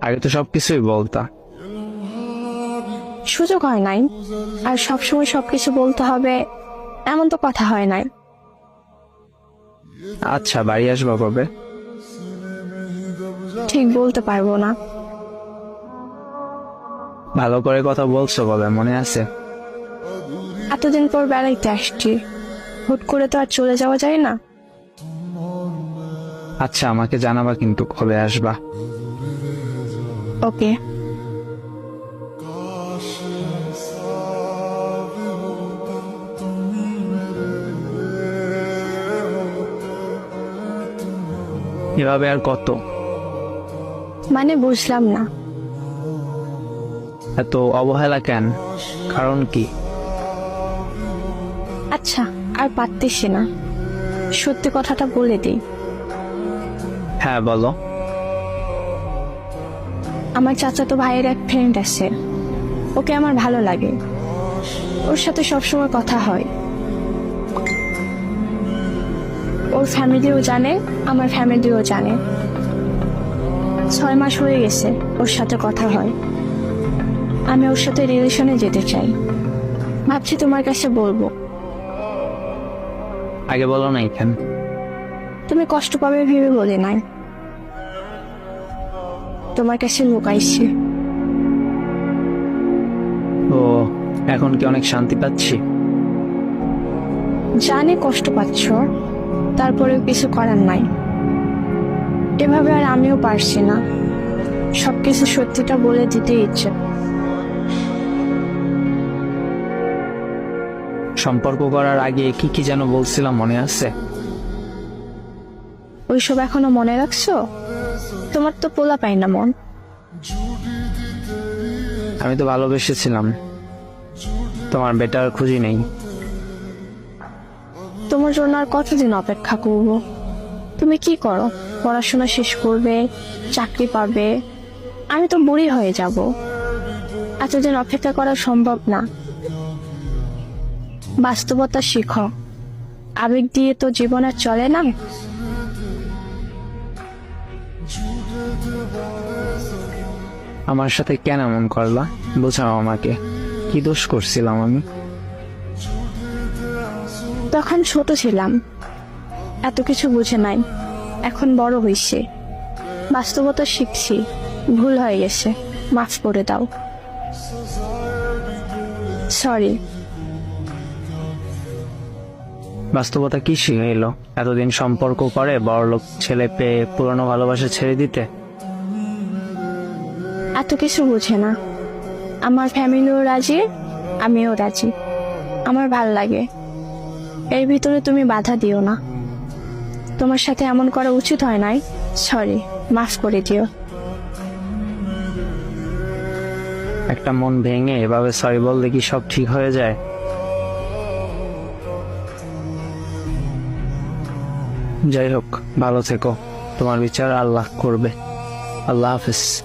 আগে তো সবকিছুই বলতা। সুযোগ হয় নাই। আর সবসময় সবকিছু বলতে হবে এমন তো কথা হয় নাই। আচ্ছা বাড়ি আসব কবে? ঠিক বলতে পারব না। ভালো করে কথা বলছো কবে মনে আছে? এতদিন পর বেড়াইতে আসছি। হুট করে তো আর চলে যাওয়া যায় না। আচ্ছা আমাকে জানাবা কিন্তু কবে আসবা। ওকে এভাবে আর কত? মানে বুঝলাম না। এত অবহেলা কেন? কারণ কি? আচ্ছা আর পারতেছি না। সত্যি কথাটা বলে দিই। হ্যাঁ বলো। আমার চাচাতো ভাইয়ের এক ফ্রেন্ড আছে। ওকে আমার ভালো লাগে। ওর সাথে সবসময় কথা হয়। ওর ফ্যামিলিও জানে আমার ফ্যামিলিও জানে। ছয় মাস হয়ে গেছে ওর সাথে কথা হয়। আমি ওর সাথে রিলেশনে যেতে চাই। ভাবছি তোমার কাছে বলব। আগে বলো না কেন তুমি কষ্ট পাবে ভেবে বলে নাই। তোমার কাছে লুকাইছি ও এখন কি অনেক শান্তি পাচ্ছি? জানি কষ্ট পাচ্ছ তারপরেও কিছু করার নাই। এভাবে আর আমিও পারছি না। সবকিছু সত্যিটা বলে দিতে ইচ্ছে। সম্পর্ক করার আগে কি কি যেন বলছিলাম মনে আছে? ওইসব এখনও মনে রাখছো? তোমার তো পোলা পাই না মন। আমি তো ভালোবেসেছিলাম। তোমার বেটার খুঁজি নেই। তোমার জন্য আর কতদিন অপেক্ষা করব? তুমি কি করো? পড়াশোনা শেষ করবে চাকরি পাবে। আমি তো বুড়ি হয়ে যাব। এতদিন অপেক্ষা করা সম্ভব না। বাস্তবতা শিখো। আবেগ দিয়ে তো জীবন আর চলে না। আমার সাথে কেন এমন করলা? বোঝাও আমাকে। কি দোষ করছিলাম আমি? তখন ছোট ছিলাম। এত কিছু বুঝে নাই। এখন বড় হইছে। বাস্তবতা শিখছি। ভুল হয়ে গেছে। মাফ করে দাও। সরি বাস্তবতা কি শিখে এলো এতদিন সম্পর্ক করে বড়লোক ছেলে পেয়ে পুরনো ভালোবাসা ছেড়ে দিতে? এত কিছু বুঝে না। আমার ফ্যামিলিও রাজি, আমিও রাজি। আমার ভালো লাগে। এর ভিতরে তুমি বাধা দিও না। তোমার সাথে এমন করা উচিত হয় নাই? সরি মাফ করে দিও। একটা মন ভেঙে এভাবে সরি বললে কি সব ঠিক হয়ে যায়? যাই হোক, ভালো থেকো। তোমার বিচার আল্লাহ করবে। আল্লাহ হাফিজ।